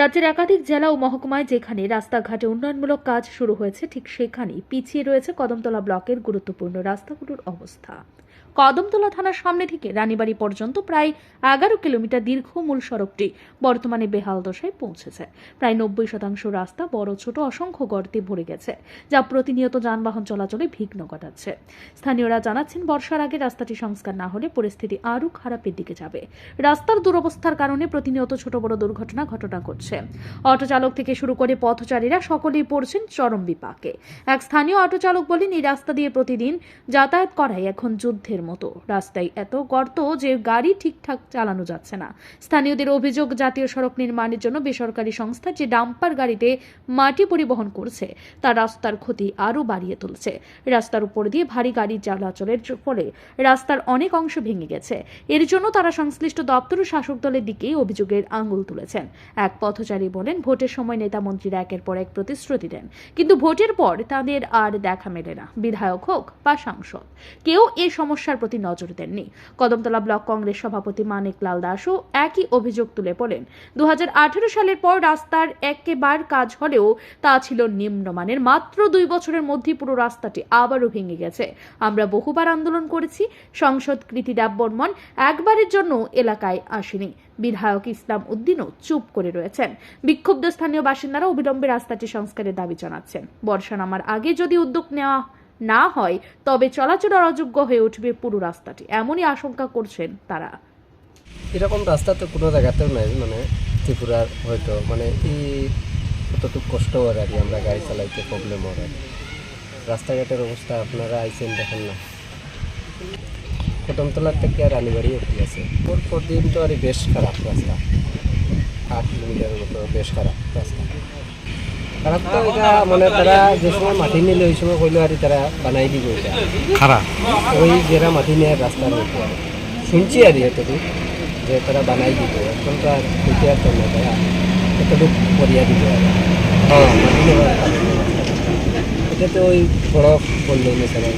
রাজ্যের একাধিক জেলা ও মহকুমায় যেখানে রাস্তাঘাটে উন্নয়নমূলক কাজ শুরু হয়েছে, ঠিক সেখানেই পিছিয়ে রয়েছে কদমতলা ব্লকের গুরুত্বপূর্ণ রাস্তাগুলোর অবস্থা। কদমতলা থানার সামনে থেকে রানীবাড়ি পর্যন্ত প্রায় এগারো কিলোমিটার দীর্ঘ মূল সড়কটি বর্তমানে বেহাল দশায় পৌঁছেছে। প্রায় নব্বই শতাংশ রাস্তা বড় ছোট অসংখ্য গর্তে ভরে গেছে, যা প্রতিনিয়ত যানবাহন চলাচলে বিঘ্ন ঘটাচ্ছে। স্থানীয়রা জানাচ্ছেন, বর্ষার আগে রাস্তাটি সংস্কার না হলে পরিস্থিতি আরও খারাপের দিকে যাবে। রাস্তার দুরবস্থার কারণে প্রতিনিয়ত ছোট বড় দুর্ঘটনা ঘটনা ঘটছে। অটো চালক থেকে শুরু করে পথচারীরা সকলেই পড়ছেন চরম বিপাকে। এক স্থানীয় অটো চালক বলেন, এই রাস্তা দিয়ে প্রতিদিন যাতায়াত করাই এখন যুদ্ধের মতো। রাস্তায় এত গর্ত যে গাড়ি ঠিকঠাক চালানো যাচ্ছে না। স্থানীয়দের অভিযোগ, জাতীয় সড়ক নির্মাণের জন্য বেসরকারি সংস্থা যে ডাম্পার গাড়িতে মাটি পরিবহন করছে, তা রাস্তার ক্ষতি আরও বাড়িয়ে তুলছে। রাস্তার উপর দিয়ে ভারী গাড়ি চলাচলের ফলে রাস্তার অনেক অংশ ভেঙে গেছে। এর জন্য তারা সংশ্লিষ্ট দপ্তর ও শাসক দলের দিকেই অভিযোগের আঙুল তুলেছেন। এক পথচারী বলেন, ভোটের সময় নেতা মন্ত্রীরা একের পর এক প্রতিশ্রুতি দেন। কিন্তু ভোটের পর তাদের আর দেখা মেলে না। বিধায়ক হোক বা সাংসদ, কেউ এই সমস্যার প্রতি নজর দেননি। কদমতলা ব্লক কংগ্রেস সভাপতি মানিক লাল দাসও একই অভিযোগ তুলে বলেন দু সালের পর রাস্তার একেবার কাজ হলেও তা ছিল নিম্নমানের। মাত্র দুই বছরের মধ্যে পুরো রাস্তাটি আবারও ভেঙে গেছে। আমরা বহুবার আন্দোলন করেছি, সংসদ কৃতি বর্মন একবারের জন্য এলাকায় আসেনি। বিধায়ক ইসলাম উদ্দিনও চুপ করে রয়েছেন। বিক্ষুব্ধ স্থানীয় বাসিন্দারা অবিলম্বে রাস্তাটি সংস্কারের দাবি জানাচ্ছেন। বর্ষা নামার আগে যদি উদ্যোগ নেওয়া না হয়, তবে চলাচল অযোগ্য হয়ে উঠবে পুরো রাস্তাটি। এমনই আশঙ্কা করছেন তারা। এরকম রাস্তা তো কোনো জায়গাতেও নাই মানে ত্রিপুরার হয়তো মানে এই কতটুকু কষ্ট হয় আর আমরা গাড়ি চালাইতে প্রবলেম আর কি। রাস্তাঘাটের অবস্থা আপনারা আইসেন দেখেন না। কদমতলার থেকে আর রানীবাড়ি অব্দি আছে। ওর পর দিন তো আর বেশ খারাপ রাস্তা। আট কিলোমিটারের মতো বেশ খারাপ রাস্তা। তো এটা মানে তারা যে সময় মাটি নিলে ওই সময় কইলো আর তারা বানাই দিব এটা ওই মাটি নেয় রাস্তার শুনছি আর এতটুকু যে তারা বানাই দিব এখন তো আর দিতে আর তো না তারা এতটুকু করিয়া দিব আর হ্যাঁ মাটি নেওয়ার কারণে রাস্তাটা। এটা তো ওই বড় বলল তারা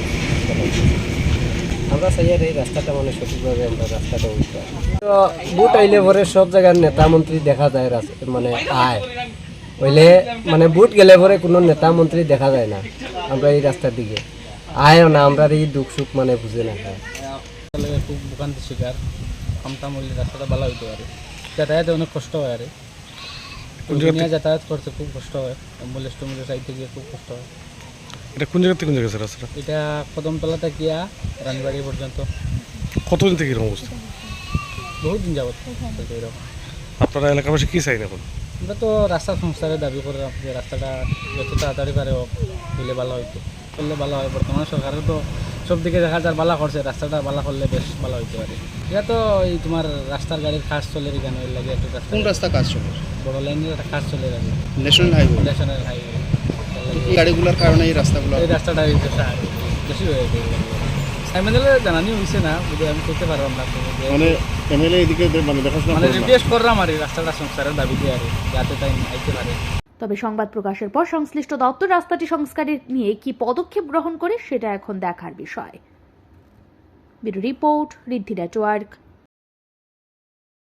আমরা চাই আর এই রাস্তাটা মানে সঠিকভাবে আমরা রাস্তাটা উঠতে তো বুট আইলে পরে সব জায়গার নেতা মন্ত্রী দেখা যায় মানে আয়। হইলে মানে বুট গেলে পরে কোনো নেতা মন্ত্রী দেখা যায় না। আমরা এই রাস্তার দিকে। আয়ও না আমরা এই দুঃখ সুখ মানে বুঝে না খুব ভোগান্তির শিকার। খামতাম হইলে রাস্তাটা ভালো হইতে পারে। যাতায়াতে অনেক কষ্ট হয় আরে। দুনিয়া যাতায়াত করতে খুব কষ্ট হয়। অ্যাম্বুলেন্স ট্যাম্বুলেন্স আইতে গিয়ে খুব কষ্ট হয়। এটা কোন জায়গা থেকে কোন জায়গা রাস্তাটা এটা কদমতলা থাকিয়া রানীবাড়ি পর্যন্ত। কতদিন থেকে এরকম অবস্থা? বহুত দিন যাবত। চলছে এরকম। আপনারা এলাকাবাসী কি চাই এখন? আমরা তো রাস্তা সংস্কারের দাবি করে যে রাস্তাটা যত তাড়াতাড়ি পারে হোক হইলে ভালো হইতো করলে ভালো হয় বর্তমান সরকারও তো সব দিকে দেখা যায় বালা করছে রাস্তাটা বালা করলে বেশ ভালো হইতে পারে এটা তো এই তোমার রাস্তার গাড়ির কাজ চলে কেন ওই লাগে একটু রাস্তা কোন রাস্তা কাজ চলে? বড় লাইনের একটা কাজ চলে গেছে ন্যাশনাল হাইওয়ে ন্যাশনাল হাইওয়ে এই গাড়িগুলোর কারণে এই রাস্তাগুলো এই রাস্তাটা বেশি হয়ে গেছে সাইমেন্দালে জানানি হয়েছে না বুঝে আমি করতে পারলাম না মানে এমএলএ এদিকে মানে দেখাশোনা মানে রিকোয়েস্ট করলাম আর রাস্তাটা সংস্কারের দাবিতে আর যাতে তাই আইতে পারে। তবে সংবাদ প্রকাশের পর সংশ্লিষ্ট দপ্তর রাস্তাটি সংস্কারের নিয়ে কি পদক্ষেপ গ্রহণ করে সেটা এখন দেখার বিষয়। Bureau report Riddhi network